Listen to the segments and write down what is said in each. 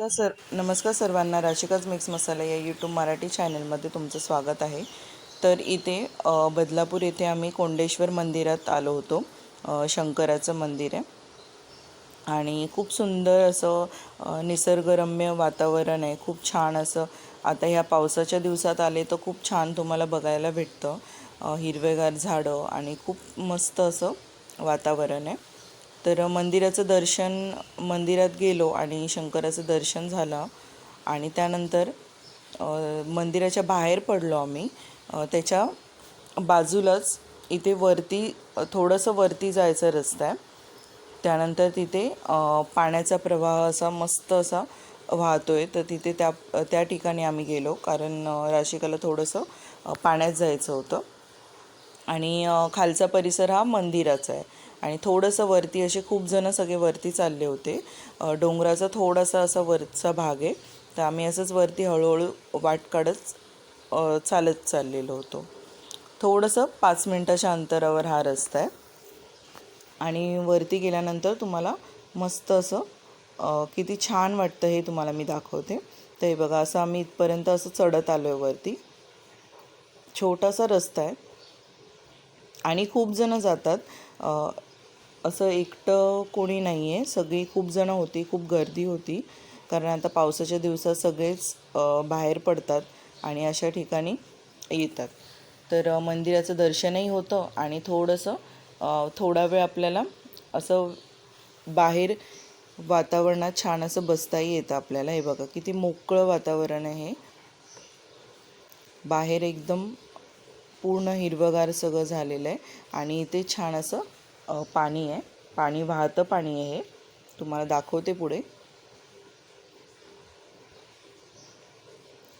नमस्कार सर नमस्कार सर्वांना राशिकाच मिक्स मसाला या यूट्यूब मराठी चॅनलमध्ये तुमचं स्वागत आहे. तर इथे बदलापूर येथे आम्ही कोंडेश्वर मंदिरात आलो होतो. शंकराचं मंदिर आहे. आणि खूप सुंदर असं निसर्गरम्य वातावरण आहे. खूप छान असं आता ह्या पावसाच्या दिवसात आले तर खूप छान तुम्हाला बघायला भेटतं. हिरवेगार झाडं आणि खूप मस्त असं वातावरण आहे. तर मंदिराचं दर्शन मंदिरात गेलो आणि शंकराचं दर्शन झालं. आणि त्यानंतर मंदिराच्या बाहेर पडलो आम्ही. त्याच्या बाजूलाच इथे वरती थोडंसं वरती जायचा रस्ता आहे. त्यानंतर तिथे पाण्याचा प्रवाह असा मस्त असा वाहतो आहे तर तिथे त्या त्या ठिकाणी आम्ही गेलो. कारण राशिकाला थोडंसं पाण्यात जायचं होतं. आणि खालचा परिसर हा मंदिराचा आहे. आणि थोडंसं वरती असे खूप जण सगळे वरती चालले होते. डोंगराचा थोडासा असा वरचा भाग आहे. तर आम्ही असंच वरती हळूहळू वाट काढत चालत चाललेलो होतो. थोडंसं पाच मिनटाच्या अंतरावर हा रस्ता आहे. आणि वरती गेल्यानंतर तुम्हाला मस्त असं किती छान वाटतं हे तुम्हाला मी दाखवते. तर हे बघा असं आम्ही इथपर्यंत असं चढत आलो आहे वरती. छोटासा रस्ता आहे. आणि खूप जणं जातात. असं एकटं कोणी नाही आहे सगळी खूप जणं होती खूप गर्दी होती. कारण आता पावसाच्या दिवसात सगळेच बाहेर पडतात आणि अशा ठिकाणी येतात. तर मंदिराचं दर्शनही होतं आणि थोडंसं थोडा वेळ आपल्याला असं बाहेर वातावरणात छान असं बसताही येतं आपल्याला. हे बघा किती मोकळं वातावरण आहे. बाहेर एकदम पूर्ण हिरवंगार सगळं झालेलं आहे. आणि इथे छान असं पाणी आहे. पाणी वाहतं पाणी आहे हे. तुम्हाला दाखवते पुढे.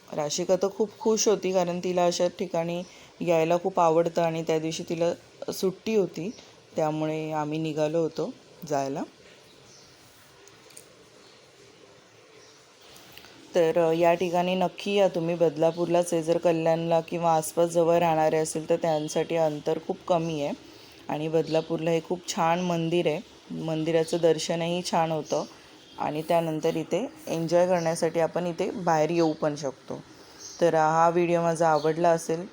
राशिका तर खूप खुश होती कारण तिला अशा ठिकाणी यायला खूप आवडतं आणि त्या दिवशी तिला सुट्टी होती. त्यामुळे आम्ही निघालो होतो जायला. तर या ठिकाणी नक्की या तुम्ही बदलापूरलाच आहे जर कल्याणला किंवा आसपास जवळ राहणारे असेल तर त्यांसाठी अंतर खूप कमी आहे. आणि बदलापूरला हे खूप छान मंदिर आहे. मंदिराचं दर्शनही छान होतं. आणि त्यानंतर इथे एन्जॉय करण्यासाठी आपण इथे बाहेर येऊ पण शकतो. तर हा व्हिडिओ माझा आवडला असेल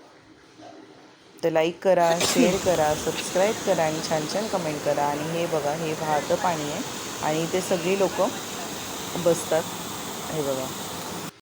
तर लाईक करा शेअर करा सबस्क्राईब करा आणि छान छान कमेंट करा. आणि हे बघा हे वाहतं पाणी आहे. आणि इथे सगळी लोक बसतात. हे बघा.